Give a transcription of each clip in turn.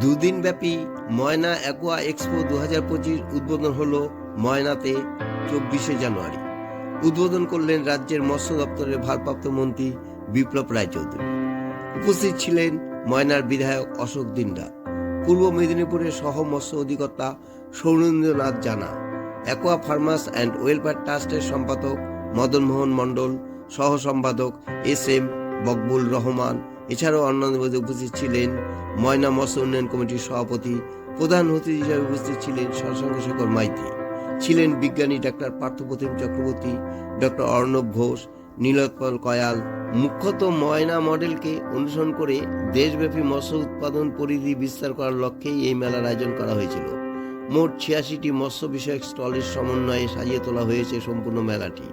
দুদিনব্যাপী ময়না aqua expo দু হাজার পঁচিশ উদ্বোধন হলো ময়নাতে চব্বিশে জানুয়ারি। উদ্বোধন করলেন রাজ্যের মৎস্য দপ্তরের ভারপ্রাপ্ত মন্ত্রী বিপ্লব রায়চৌধুরী। উপস্থিত ছিলেন ময়নার বিধায়ক অশোক দিন্ডা পূর্ব মেদিনীপুরের সহ মৎস্য অধিকর্তা সৌরেন্দ্রনাথ জানা, অ্যাকোয়া ফার্মার্স অ্যান্ড ওয়েলফেয়ার ট্রাস্টের সম্পাদক মদনমোহন মণ্ডল সহ সম্পাদক এস এম বকবুল রহমান এছাড়াও অন্যান্য উপস্থিত ছিলেন ময়না মৎস্য উন্নয়ন কমিটির সভাপতি, প্রধান অতিথি হিসেবে উপস্থিত ছিলেন সরসঙ্গ মাইতি। ছিলেন বিজ্ঞানী ডাক্তার পার্থপ্রতিম চক্রবর্তী, ডক্টর অর্ণব ঘোষ, নীলোৎপল কয়াল। মুখ্যত ময়না মডেলকে অনুসরণ করে দেশব্যাপী মৎস্য উৎপাদন পরিধি বিস্তার করার লক্ষ্যেই এই মেলার আয়োজন করা হয়েছিল। মোট ছিয়াশিটি মৎস্য বিষয়ক স্টলের সমন্বয়ে সাজিয়ে তোলা হয়েছে সম্পূর্ণ মেলাটি।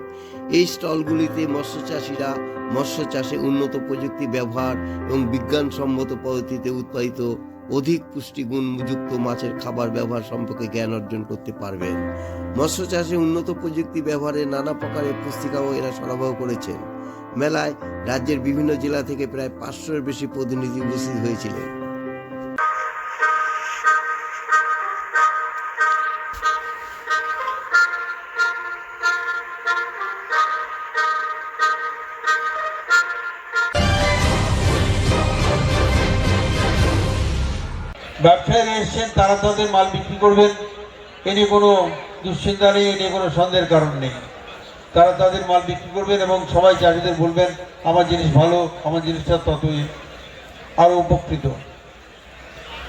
এই স্টলগুলিতে মৎস্য চাষিরা মৎস্য চাষে উন্নত প্রযুক্তি ব্যবহার এবং বিজ্ঞানসম্মত পদ্ধতিতে উৎপাদিত অধিক পুষ্টিগুণযুক্ত মাছের খাবার ব্যবহার সম্পর্কে জ্ঞান অর্জন করতে পারবেন। মৎস্য চাষে উন্নত প্রযুক্তি ব্যবহারে নানা প্রকারের পুস্তিকাও এরা সরবরাহ করেছেন। মেলায় রাজ্যের বিভিন্ন জেলা থেকে প্রায় পাঁচশোর বেশি প্রতিনিধি উপস্থিত হয়েছিলেন। ব্যবসায়ীরা এসছেন, তারা তাদের মাল বিক্রি করবেন। এ নিয়ে কোনো দুশ্চিন্তা নেই, এ নিয়ে কোনো সন্দেহের কারণ নেই। তারা তাদের মাল বিক্রি করবেন এবং সবাই চাষিদের বলবেন, আমার জিনিস ভালো, আমার জিনিসটা ততই আরও উপকৃত।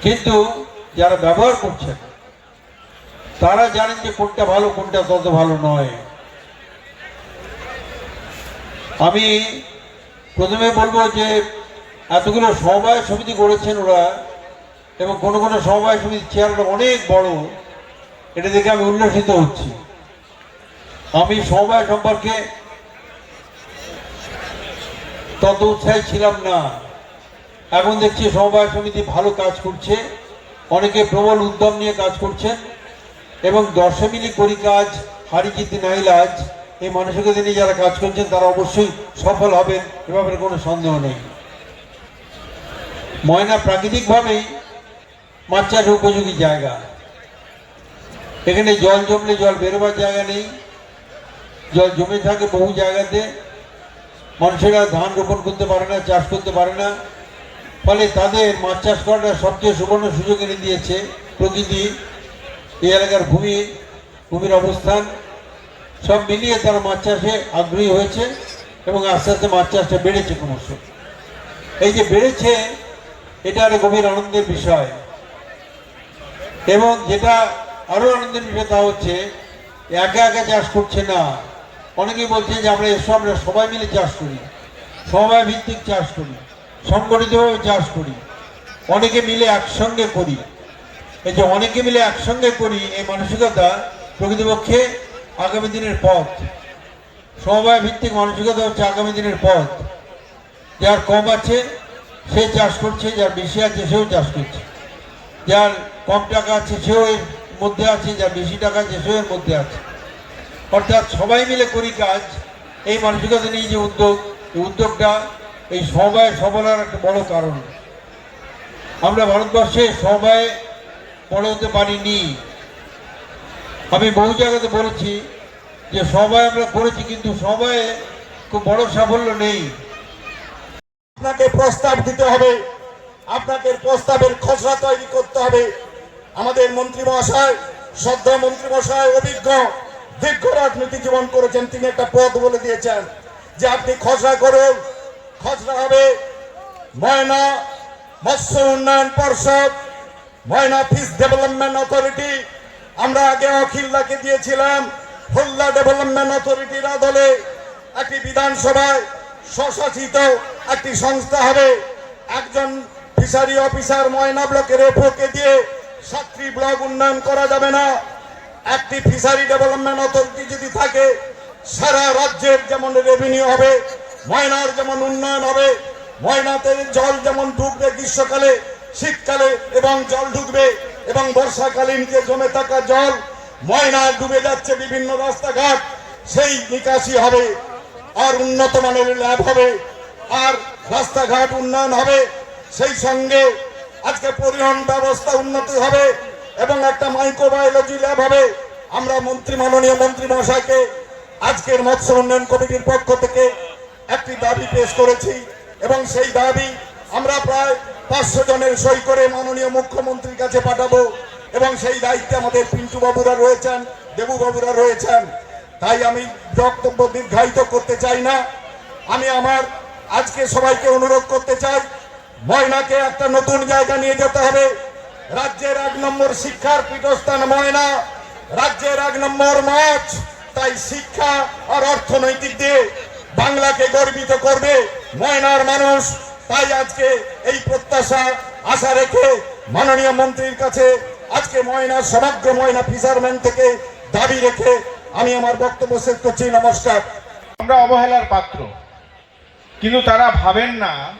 কিন্তু যারা ব্যবহার করছেন, তারা জানেন যে কোনটা ভালো, কোনটা তত ভালো নয়। আমি প্রথমে বলব যে, এতগুলো সমবায় সমিতি করেছেন ওরা এবং কোনো কোনো সমবায় সমিতির চেয়ারটা অনেক বড়। এটা দেখে আমি উল্লসিত হচ্ছি। আমি সমবায় সম্পর্কে তত উৎসাহী ছিলাম না। এখন দেখছি সমবায় সমিতি ভালো কাজ করছে। অনেকে প্রবল উদ্যম নিয়ে কাজ করছেন। এবং দশে মিলি করি কাজ হারি জিতি নাই লাজ এই মানসিকতা নিয়ে যারা কাজ করছেন, তারা অবশ্যই সফল হবেন। এ ব্যাপারে কোনো সন্দেহ নেই। ময়না প্রাকৃতিকভাবেই মাছ উপযোগী জায়গা। এখানে জল জমলে জল বেরোবার জায়গা নেই। জল জমে থাকে বহু জায়গাতে। মানুষেরা ধান রোপণ করতে পারে না, চাষ করতে পারে না। ফলে তাদের মাছ চাষ করাটা সবচেয়ে সুবর্ণ সুযোগ এনে দিয়েছে প্রকৃতি। এই এলাকার ভূমি, ভূমির অবস্থান সব মিলিয়ে তারা মাছ চাষে আগ্রহী হয়েছে এবং আস্তে আস্তে মাছ চাষটা বেড়েছে ক্রমশ। এই যে বেড়েছে, এটা একটা গভীর আনন্দের বিষয়। এবং যেটা আরও আনন্দের বিষয় তা হচ্ছে, একা একা চাষ করছে না। অনেকেই বলছে যে আমরা এসব আমরা সবাই মিলে চাষ করি, সমবায় ভিত্তিক চাষ করি, সংগঠিতভাবে চাষ করি, অনেকে মিলে একসঙ্গে করি। এই যে অনেকে মিলে একসঙ্গে করি, এই মানসিকতা প্রকৃতপক্ষে আগামী দিনের পথ। সমবায় ভিত্তিক মানসিকতা হচ্ছে আগামী দিনের পথ। যার কম আছে, সে চাষ করছে, যার বেশি আছে, সেও চাষ করছে। যার কম টাকা আছে, সেও এর মধ্যে আছে, যার বেশি টাকা আছে, সেও এর মধ্যে আছে। অর্থাৎ সবাই মিলে করি কাজ, এই মানসিকতা নিয়ে যে উদ্যোগ, এই উদ্যোগটা এই সমবায় সফলার একটা বড় কারণ। আমরা ভারতবর্ষে সমবায় বড় হতে পারিনি। আমি বহু জায়গাতে বলেছি যে সমবায় আমরা করেছি, কিন্তু সমবায়ে খুব বড় সাফল্য নেই। আপনাকে প্রস্তাব দিতে হবে। আপনাকে প্রস্তাবের খসড়া তৈরি করতে হবে। আমাদের মন্ত্রী মহাশয়, শ্রদ্ধা মন্ত্রী মহাশয়, অভিজ্ঞ, দীর্ঘ রাজনীতি জীবন করেছেন, তিনি একটা পদ বলে দিয়েছেন যে আপনি খসড়া করুন। খসড়া হবে ময়না মৎস্য উন্নয়ন পর্ষদ, ময়না ফিশ ডেভেলপমেন্ট অথরিটি। আমরা আগে অখিল্লাকে দিয়েছিলাম হোল্লা ডেভেলপমেন্ট অথরিটির আদলে একটি বিধানসভায় স্বশাসিত একটি সংস্থা হবে। একজন ফিশারি অফিসার ময়না ব্লকের এফওকে দিয়ে সাতটি ব্লক উন্নয়ন করা যাবে না। একটি ফিশারি ডেভেলপমেন্ট অথরিটি যদি থাকে, সারা রাজ্যের যেমন রেভিনিউ হবে, ময়নার যেমন উন্নয়ন হবে, ময়নাতে জল যেমন ঢুকবে গ্রীষ্মকালে, শীতকালে এবং জল ঢুকবে এবং বর্ষাকালীন যে জমে থাকা জল ময়না ডুবে যাচ্ছে বিভিন্ন রাস্তাঘাট, সেই নিকাশি হবে। আর উন্নত মানের ল্যাব হবে, আর রাস্তাঘাট উন্নয়ন হবে। সেই সঙ্গে আজকে পরিবহন ব্যবস্থা উন্নতি হবে এবং একটা মাইক্রোবায়োলজি ল্যাব হবে। আমরা মন্ত্রী, মাননীয় মন্ত্রী মহাশয়কে আজকের মৎস্য উন্নয়ন কমিটির পক্ষ থেকে একটি দাবি পেশ করেছি এবং সেই দাবি আমরা প্রায় পাঁচশো জনের সই করে মাননীয় মুখ্যমন্ত্রীর কাছে পাঠাবো এবং সেই দায়িত্বে আমাদের পিন্টু বাবুরা রয়েছেন দেবু বাবুরা রয়েছেন। তাই আমি বক্তব্য দীর্ঘায়িত করতে চাই না। আমি আমার আজকে সবাইকে অনুরোধ করতে চাই ময়নাকে একটা নতুন জায়গা নিয়ে যেতে হবে। রাজ্যের এক নম্বর শিক্ষার পীঠস্থান ময়না, রাজ্যের এক নম্বর মাছ তাই শিক্ষা আর অর্থনৈতিক দিয়ে বাংলাকে গর্বিত করবে ময়নার মানুষ। তাই আজকে এই প্রত্যাশা, আশা রেখে মাননীয় মন্ত্রীর কাছে আজকে ময়না, সমগ্র ময়না ফিশারম্যান থেকে দাবি রেখে আমি আমার বক্তব্য শেষ করছি। নমস্কার। আমরা অবহেলার পাত্র। কিন্তু তারা ভাবেন না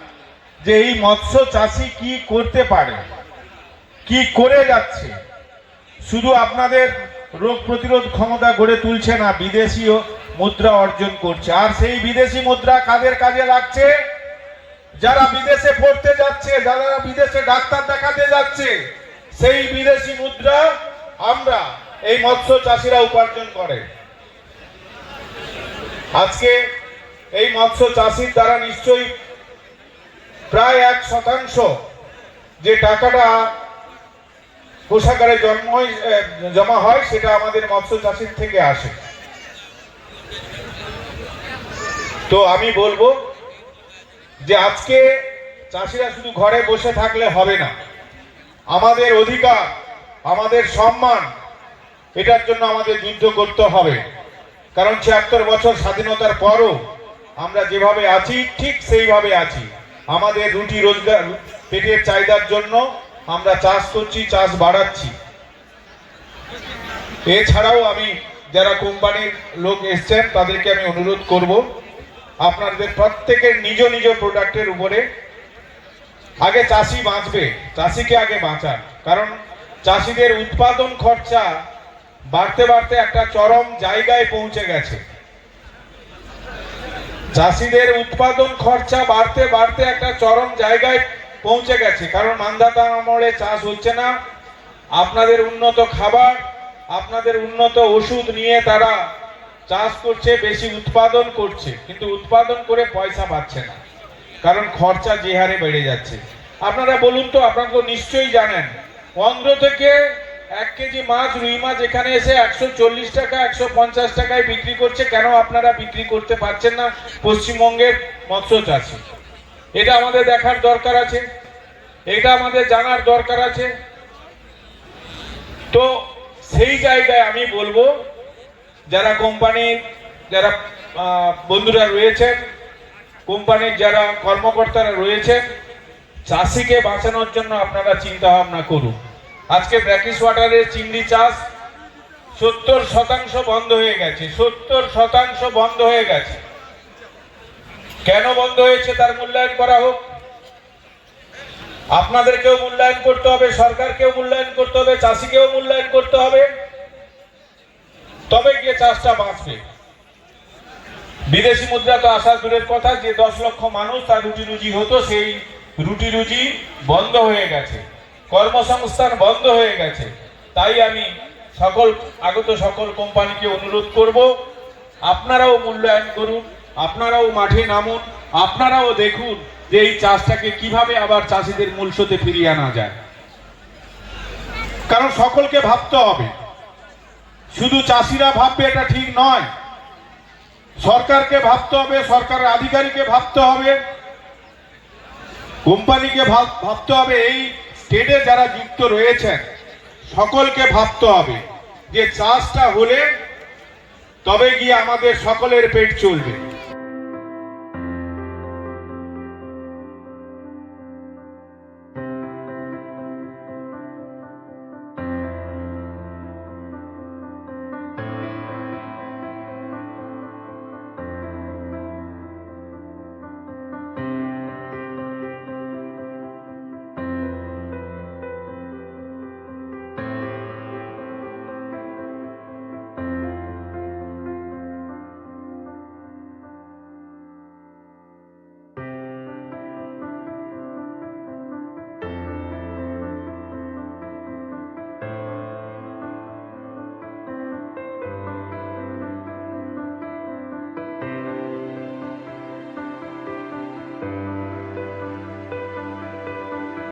যে এই মৎস্য চাষি কি করতে পারে? কি করে যাচ্ছে? শুধু আপনাদের রোগ প্রতিরোধ ক্ষমতা গড়ে তুলছে না, বিদেশিও মুদ্রা অর্জন করছে। আর সেই বিদেশি মুদ্রা কাদের কাজে লাগছে? যারা বিদেশে পড়তে যাচ্ছে, যারা বিদেশে ডাক্তার দেখাতে যাচ্ছে, সেই বিদেশি মুদ্রা আমরা এই মৎস্য চাষিরা উপার্জন করে। আজকে এই মৎস্য চাষির দ্বারা নিশ্চয়ই প্রায় এক শতাংশ যে টাকাটা কোষাগারে জন্ম জমা হয়, সেটা আমাদের মৎস্য চাষির থেকে আসে। তো আমি বলব যে আজকে চাষিরা শুধু ঘরে বসে থাকলে হবে না। আমাদের অধিকার, আমাদের সম্মান, এটার জন্য আমাদের যুদ্ধ করতে হবে। কারণ ছিয়াত্তর বছর স্বাধীনতার পরও আমরা যেভাবে আছি, ঠিক সেইভাবে আছি। আমাদের রুটি রোজগার, পেটের চাহিদার জন্য আমরা চাষ করছি, চাষ বাড়াচ্ছি। এছাড়াও আমি যারা কোম্পানির লোক এসছেন, তাদেরকে আমি অনুরোধ করব, আপনাদের প্রত্যেকের নিজ নিজ প্রোডাক্টের উপরে আগে চাষি বাঁচবে, চাষিকে আগে বাঁচান। কারণ চাষিদের উৎপাদন খরচা বাড়তে বাড়তে একটা চরম জায়গায় পৌঁছে গেছে। চাষিদের উৎপাদন খরচা বাড়তে বাড়তে একটা চরম জায়গায় পৌঁছে গেছে। কারণ মান্ধাতা আমলে চাষ হচ্ছে না। আপনাদের উন্নত খাবার, আপনাদের উন্নত ওষুধ নিয়ে তারা চাষ করছে, বেশি উৎপাদন করছে। কিন্তু উৎপাদন করে পয়সা পাচ্ছে না। কারণ খরচা যে হারে বেড়ে যাচ্ছে। আপনারা বলুন তো, আপনারা তো নিশ্চয়ই জানেন, অন্ধ্র থেকে এক কেজি মাছ, রুই মাছ এখানে এসে একশো চল্লিশ টাকা, একশো পঞ্চাশ টাকায় বিক্রি করছে। কেন আপনারা বিক্রি করতে পারছেন না? পশ্চিমবঙ্গের মৎস্য চাষি এটা আমাদের দেখার দরকার আছে। এটা আমাদের জানার দরকার আছে। তো সেই জায়গায় আমি বলব, যারা কোম্পানির যারা বন্ধুরা রয়েছেন, কোম্পানির যারা কর্মকর্তারা রয়েছেন, চাষিকে বাঁচানোর জন্য আপনারা চিন্তা ভাবনা করুন। আজকে ব্র্যাকিস ওয়াটারের চিংড়ি চাষ সত্তর শতাংশ বন্ধ হয়ে গেছে, সত্তর শতাংশ বন্ধ হয়ে গেছে। কেন বন্ধ হয়েছে তার মূল্যায়ন করা হোক। আপনাদেরকেও মূল্যায়ন করতে হবে, সরকারকেও মূল্যায়ন করতে হবে, চাষিকেও মূল্যায়ন করতে হবে। তবে গিয়ে চাষটা বাঁচবে। বিদেশি মুদ্রা তো আসার দূরের কথা, যে দশ লক্ষ মানুষ তার রুটি রুজি হতো, সেই রুটি রুজি বন্ধ হয়ে গেছে। কর্মসংস্থান বন্ধ হয়ে গেছে। তাই আমি সকল, আগত সকল কোম্পানিকে অনুরোধ করব, আপনারাও মূল্যায়ন করুন, আপনারাও মাঠে নামুন, আপনারাও দেখুন যে এই চাষটাকে কীভাবে আবার চাষিদের মূল স্রোতে ফিরিয়ে আনা যায়। কারণ সকলকে ভাবতে হবে, শুধু চাষিরা ভাববে এটা ঠিক নয়, সরকারকে ভাবতে হবে, সরকারের আধিকারিককে ভাবতে হবে, কোম্পানিকে ভাব- ভাবতে হবে এই স্টেটে যারা যুক্ত রয়েছেন, সকলকে ভাবতে হবে যে চাষটা হলে তবে গিয়ে আমাদের সকলের পেট চলবে।